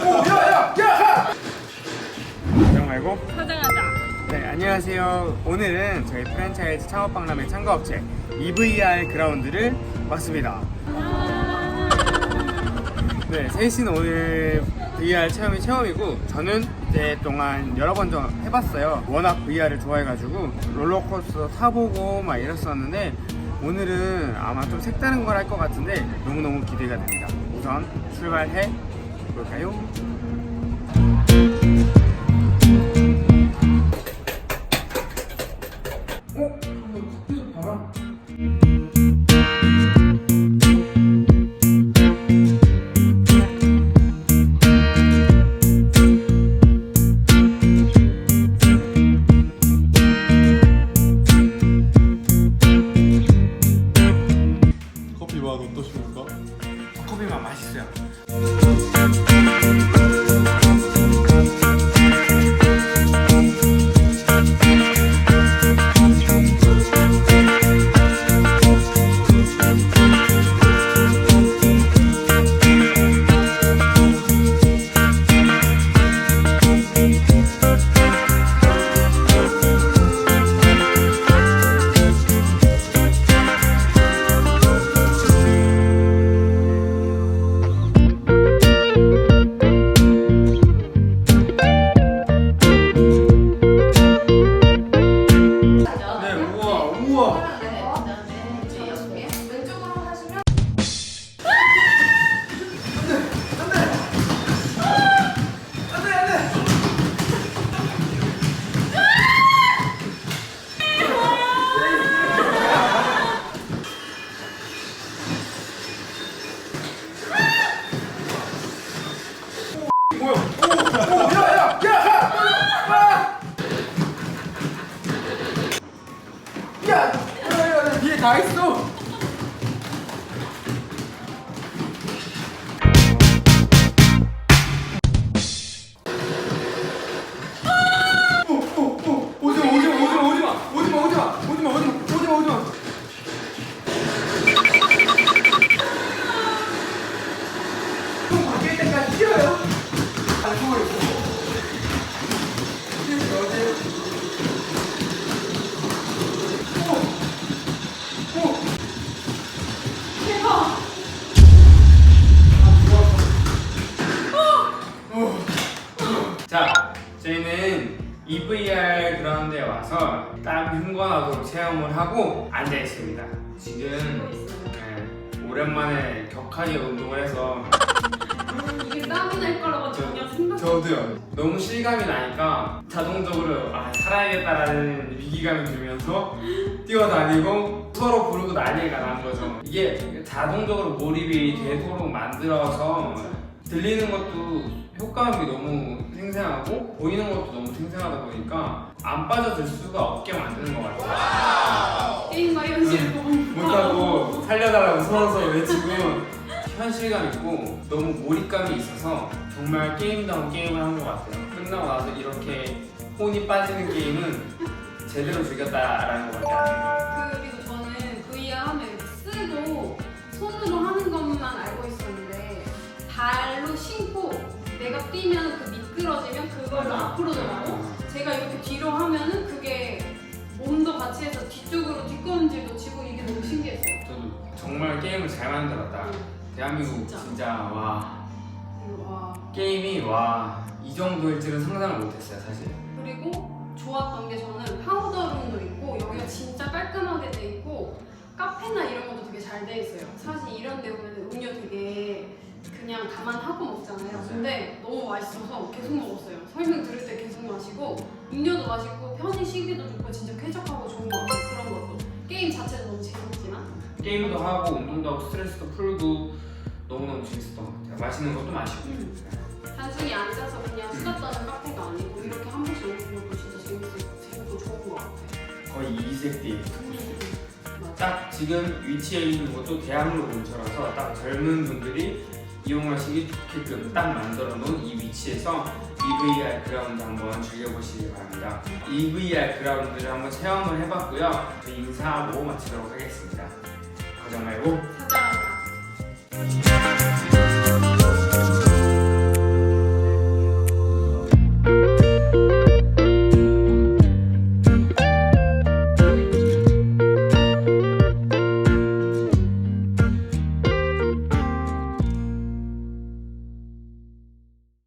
걱정 말고. 사장하자. 네, 안녕하세요. 오늘은 저희 프랜차이즈 창업박람회 참가업체 EVR 그라운드를 왔습니다. 네, 세희 씨는 오늘 VR 체험이 처음이고 저는 이제 동안 여러 번 좀 해봤어요. 워낙 VR을 좋아해가지고 롤러코스터 타보고 막 이랬었는데 오늘은 아마 좀 색다른 걸 할 것 같은데 너무너무 기대가 됩니다. 우선 출발해 볼까요? 커피 마고 또 싶을까? 커피만 맛있어요. 네, 우와, 우와. 다 했어. 죽어있어. 저희는 EVR 그라운드에 와서 딱 흥건하도록 체험을 하고 앉아 있습니다. 지금 네, 오랜만에 격하게 운동을 해서 이게 땀이 날 거라고 전혀 생각. 저도요. 너무 실감이 나니까 자동적으로 아 살아야겠다라는 위기감이 들면서 뛰어다니고 서로 부르고 난리가 난 거죠. 이게 자동적으로 몰입이 되도록 만들어서 들리는 것도 효과음이 너무 생생하고 보이는 것도 너무 생생하다 보니까 안 빠져들 수가 없게 만드는 것 같아요. 게임과 현실을 보고 못하고 살려달라고 서로서로 외치고 현실감 있고 너무 몰입감이 있어서 정말 게임다운 게임을 한 것 같아요. 끝나고 나서 이렇게 혼이 빠지는 게임은 제대로 즐겼다라는 것밖에 안 해요. 그리고 저는 VR 하면 쓰고 손으로 하는 것만 알고 있었는데 발로 신고 내가 뛰면 그 미끄러지면 맞아. 앞으로 나가고 제가 이렇게 뒤로 하면은 그게 몸도 같이 해서 뒤쪽으로 뒷걸음질도 치고 이게 너무 신기했어요. 저도 정말 게임을 잘 만들었다. 대한민국 진짜. 진짜 와 와 게임이 와 이 정도일 줄은 상상을 못했어요 사실. 그리고 좋았던 게 저는 파우더룸도 있고 여기가 진짜 깔끔하게 돼 있고 카페나 이런 것도 되게 잘 돼 있어요. 사실 이런 데 보면 음료 되게 그냥 감안하고 먹잖아요. 맞아요. 근데 너무 맛있어서 계속 먹었어요. 설명 들을 때 계속 마시고 음료도 맛있고 편히 쉬기도 좋고 진짜 쾌적하고 좋은 것 같아요. 그런 것도 게임 자체도 너무 재밌지만 게임도 하고 운동도 하고 스트레스도 풀고 너무너무 재밌었던 것 같아요. 맛있는 것도 마시고. 음. 단순히 앉아서 그냥 수다 떠는 카페가 아니고 이렇게 한 번씩 오는 것도 진짜 재밌고 재밌고 좋은 것 같아요. 거의 이색 게임. 맞아. 딱 지금 위치해 있는 것도 대학로 근처라서 딱 젊은 분들이 이용하시기 좋게끔 딱 만들어 놓은 이 위치에서 EVR 그라운드 한번 즐겨보시기 바랍니다. EVR 그라운드를 한번 체험을 해봤고요. 저희 인사하고 마치도록 하겠습니다. 고정 말고